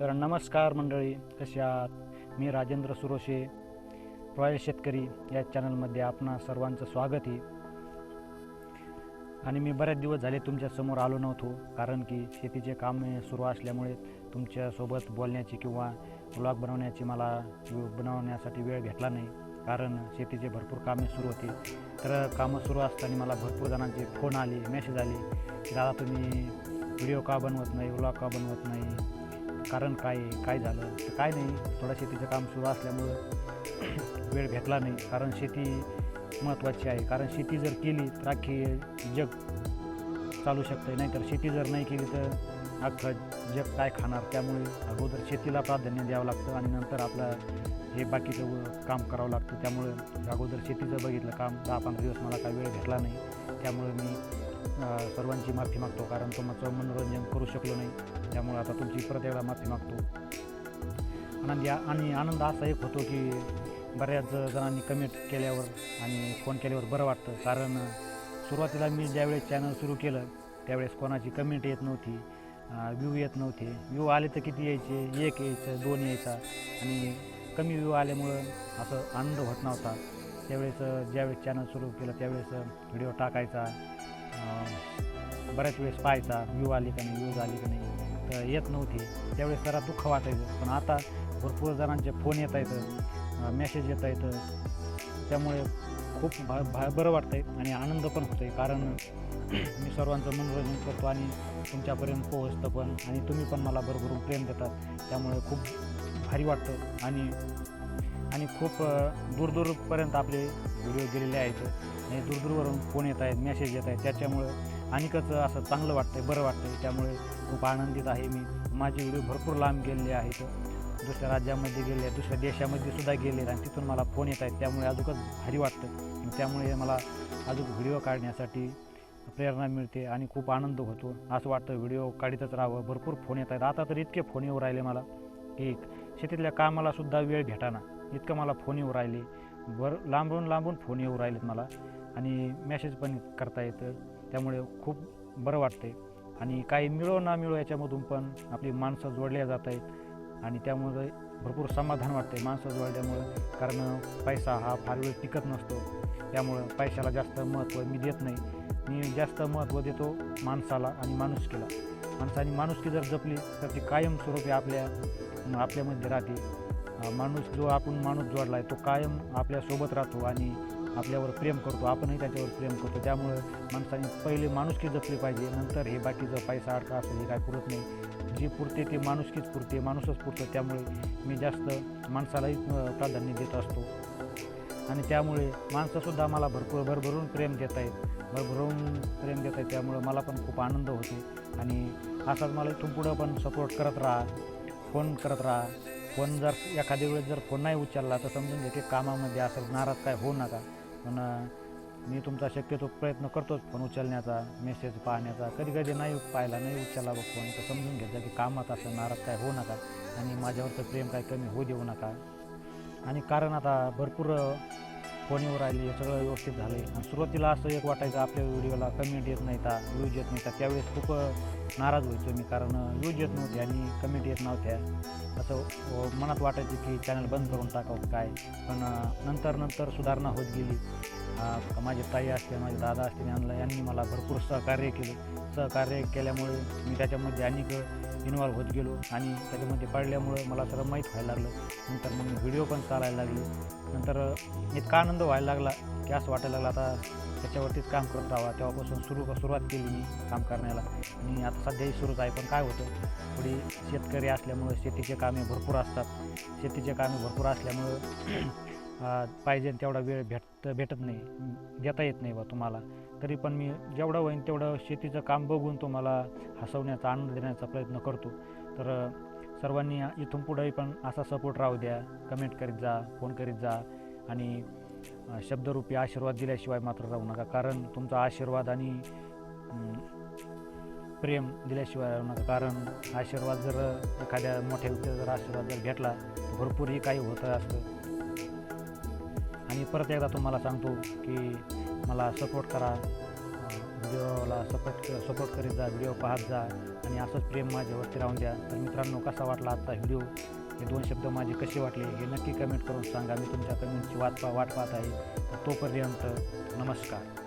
तर नमस्कार मंडळी कसे आहात? मी राजेंद्र सुरोशे रॉयल शेतकरी या चॅनलमध्ये आपणा सर्वांचं स्वागत आहे. आणि मी बरेच दिवस झाले तुमच्यासमोर आलो नव्हतो कारण की शेतीचे काम सुरू असल्यामुळे तुमच्यासोबत बोलण्याची किंवा ब्लॉग बनवण्याची मला बनवण्यासाठी वेळ भेटला नाही कारण शेतीचे भरपूर कामे सुरू होती. तर कामं सुरू असताना मला भरपूर जणांचे फोन आले मेसेज आले की दादा तुम्ही व्हिडिओ का बनवत नाही व्लॉग का बनवत नाही? कारण काय काय झालं? तर काय नाही थोडं शेतीचं काम सुरू असल्यामुळं वेळ भेटला नाही कारण शेती महत्त्वाची आहे. कारण शेती जर केली तर अख्खी जग चालू शकते नाहीतर शेती जर नाही केली तर अख्खं जग काय खाणार? त्यामुळे अगोदर शेतीला प्राधान्य द्यावं लागतं आणि नंतर आपलं हे बाकीचं काम करावं लागतं. त्यामुळे अगोदर शेतीचं बघितलं काम दहा पंधरा दिवस मला काही वेळ भेटला नाही. त्यामुळे मी सर्वांची माफी मागतो. कारण तुमचं मनोरंजन करू शकलो नाही. त्यामुळे आता तुमची परत एकदा माफी मागतो. आनंद या आणि आनंद असा एक होतो की बऱ्याच जणांनी कमेंट केल्यावर आणि फोन केल्यावर बरं वाटतं. कारण सुरुवातीला मी ज्यावेळेस चॅनल सुरू केलं त्यावेळेस कोणाची कमेंट येत नव्हती व्ह्यू येत नव्हते. व्ह्यू आले तर किती यायचे? एक यायचं दोन यायचा. आणि कमी व्ह्यू आल्यामुळं असं आनंद होत नव्हता. त्यावेळेस ज्यावेळेस चॅनल सुरू केलं त्यावेळेस व्हिडिओ टाकायचा. बऱ्याच वेळेस पाहायचा व्ह्यू आली का नाही व्ह्यूज आली का नाही. तर येत नव्हती. त्यावेळेस जरा दुःख वाटायचं. पण आता भरपूर जणांचे फोन येत आहेत. मेसेज येत आहेत त्यामुळे खूप भा भा बरं वाटतं आहे आणि आनंद पण होतो आहे कारण मी सर्वांचं मनोरंजन करतो आणि तुमच्यापर्यंत पोहोचतं पण आणि तुम्ही पण मला भरभरून प्रेम देतात. त्यामुळे खूप भारी वाटतं आणि आणि खूप दूरदूरपर्यंत आपले व्हिडिओ गेलेले आहेत. आणि दूरदूरवरून फोन येत आहेत मेसेज येत आहेत. त्याच्यामुळं आणिकच असं चांगलं वाटतं आहे बरं वाटतं आहे त्यामुळे खूप आनंदित आहे मी. माझे व्हिडिओ भरपूर लांब गेलेले आहेत. दुसऱ्या राज्यामध्ये गेले दुसऱ्या देशामध्ये सुद्धा गेले आणि तिथून मला फोन येत आहेत. त्यामुळे अजूनच भारी वाटतं. आणि त्यामुळे मला अजून व्हिडिओ काढण्यासाठी प्रेरणा मिळते आणि खूप आनंद होतो. असं वाटतं व्हिडिओ काढतच राहावं. भरपूर फोन येत आहेत. आता तर इतके फोन येऊ राहिले मला. की शेतीतल्या कामालासुद्धा वेळ भेटाना. इतकं मला फोन येऊ राहिले. वर लांबून लांबून फोन येऊ राहिलेत मला. आणि मेसेज पण करता येतं. त्यामुळे खूप बरं वाटते आणि काही मिळो ना मिळो याच्यामधून पण आपली माणसं जोडल्या जात आहेत. आणि त्यामुळे भरपूर समाधान वाटते माणसं जोडल्यामुळं कारण पैसा हा फार वेळ टिकत नसतो. त्यामुळं पैशाला जास्त महत्त्व मी देत नाही. मी जास्त महत्त्व देतो माणसाला आणि माणुसकीला. माणसाने माणुसकी जर जपली तर ती कायमस्वरूपी आपल्या आपल्यामध्ये राहते. माणूस जो आपण माणूस जोडला आहे तो कायम आपल्यासोबत राहतो आणि आपल्यावर प्रेम करतो. आपणही त्याच्यावर प्रेम करतो. त्यामुळं माणसाने पहिले माणुसकी जपली पाहिजे. नंतर हे बाकीचं पैसा अडका असेल हे काय पुरत नाही. जी पुरते ते माणुसकीच पुरते माणूसच पुरतं. त्यामुळे मी जास्त माणसालाही प्राधान्य देत असतो. आणि त्यामुळे माणसंसुद्धा मला भरपूर भरभरून प्रेम देत आहेत. भरभरून प्रेम देत आहेत. त्यामुळे मला पण खूप आनंद होते. आणि असाच मला इथून पुढं पण सपोर्ट करत राहा. फोन करत राहा. फोन जर एखाद्या वेळेस जर फोन नाही उचलला तर समजून घ्या की कामामध्ये असं नाराज काय होऊ नका. पण मी तुमचा शक्यतो प्रयत्न करतोच फोन उचलण्याचा मेसेज पाहण्याचा कधी कधी नाही पाहिला नाही उचलला बघ फोन तर समजून घ्यायचा की कामात असं नाराज काय होऊ नका आणि माझ्यावरचं प्रेम काय कमी होऊ देऊ नका. आणि कारण आता भरपूर फोनवर आली हे सगळं व्यवस्थित झालं आहे आणि सुरुवातीला असं एक वाटायचं आपल्या व्हिडिओला कमेंट येत नाही का व्ह्यूज येत नाही का त्यावेळेस खूप नाराज व्हायचो मी कारण व्ह्यूज येत नव्हते आणि कमेंट येत नव्हत्या. असं मनात वाटायचं की चॅनल बंद करून टाकावं काय? पण नंतर नंतर सुधारणा होत गेली. माझे ताई असते माझे दादा असले यांना यांनी मला भरपूर सहकार्य केलं. सहकार्य केल्यामुळे मी त्याच्यामध्ये अनेक इन्वॉल्व्ह होत गेलो आणि त्याच्यामध्ये पडल्यामुळं मला सर्व माहीत व्हायला लागलं. नंतर मग व्हिडिओ पण चालायला लागले. नंतर इतका आनंद व्हायला लागला की असं वाटायला लागलं आता त्याच्यावरतीच काम करत राहावा. तेव्हापासून सुरू सुरुवात केली मी काम करण्याला. आणि आता सध्याही सुरूच आहे पण काय होतं थोडी शेतकरी असल्यामुळं शेतीचे कामे भरपूर असतात. शेतीचे कामे भरपूर असल्यामुळं पाहिजे तेवढा वेळ भेट भेटत नाही. देता येत नाही बा तुम्हाला. तरी पण मी जेवढं होईन तेवढं शेतीचं काम बघून तुम्हाला हसवण्याचा आनंद देण्याचा प्रयत्न करतो. तर सर्वांनी इथून पुढेही पण असा सपोर्ट राहू द्या. कमेंट करीत जा फोन करीत जा आणि शब्दरूपी आशीर्वाद दिल्याशिवाय मात्र राहू नका. कारण तुमचा आशीर्वाद आणि प्रेम दिल्याशिवाय राहू नका. कारण आशीर्वाद जर एखाद्या मोठ्या व्यक्तीचा जर आशीर्वाद जर भेटला तर भरपूरही काही होतं असतं. परत एकदा तुम्हाला सांगतो की मला सपोर्ट करा. व्हिडिओला सपोर्ट सपोर्ट करीत जा व्हिडिओ पाहत जा आणि असंच प्रेम माझ्यावरती राहून द्या. तर मित्रांनो कसा वाटला आजचा व्हिडिओ हे दोन शब्द माझे कसे वाटले? हे नक्की कमेंट करून सांगा. मी तुमच्या कमेंटची वाट पा वाट पाहत आहे. तर तोपर्यंत नमस्कार.